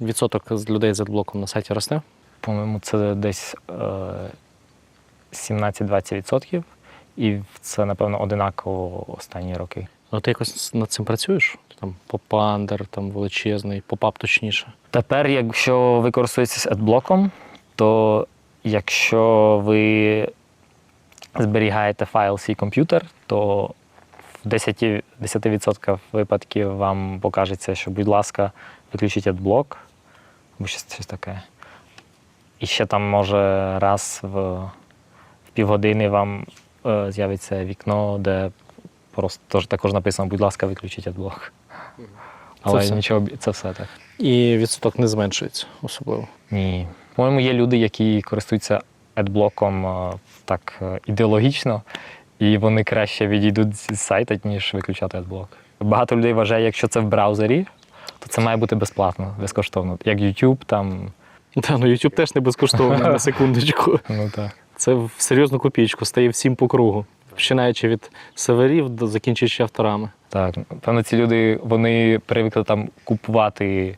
відсоток з людей з адблоком на сайті росте? По-моєму, це десь е, 17-20%. І це, напевно, одинаково останні роки. Ну, ти якось над цим працюєш? Там попандер, там величезний, попап точніше. Тепер, якщо ви користуєтесь адблоком, то якщо ви зберігаєте файл свій комп'ютер, то в 10%, 10% випадків вам покажеться, що, будь ласка, виключіть адблок або щось, щось таке. І ще там може раз в, в півгодини вам е, з'явиться вікно, де просто тож- також написано, будь ласка, виключіть адблок. Але все? нічого, це все так. І відсоток не зменшується особливо. Ні. По-моєму, є люди, які користуються адблоком е, так е, ідеологічно, і вони краще відійдуть з сайта, ніж виключати адблок. Багато людей вважає, якщо це в браузері, то це має бути безплатно, безкоштовно. Як YouTube, там. Та, ну YouTube теж не безкоштовно, на секундочку. Ну так. Це в серйозну копійку, стає всім по кругу. Починаючи від северів до закінчуючи авторами. Так, певно, ці люди вони привикли там купувати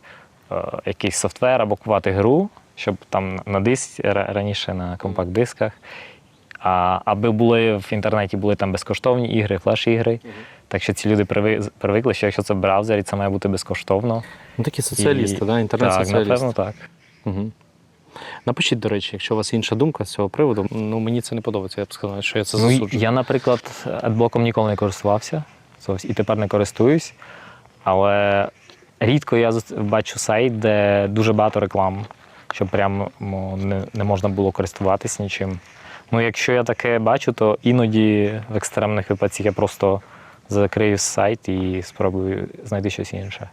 е, якийсь софтвер або купувати гру, щоб там на диск раніше на компакт-дисках. А аби були в інтернеті були там безкоштовні ігри, флеш-ігри. Так що ці люди привикли, що якщо це в браузері, це має бути безкоштовно. Ну такі соціалісти, І- да? Так, інтернет-соціалісти. напевно, так. Угу. Напишіть, до речі, якщо у вас інша думка з цього приводу, ну мені це не подобається, я б сказав, що я це Ну, засуджую. я, наприклад, адблоком ніколи не користувався і тепер не користуюсь. Але рідко я бачу сайт, де дуже багато реклам, щоб прямо ну, не, не можна було користуватись нічим. Ну, якщо я таке бачу, то іноді в екстремних випадках я просто закрию сайт і спробую знайти щось інше.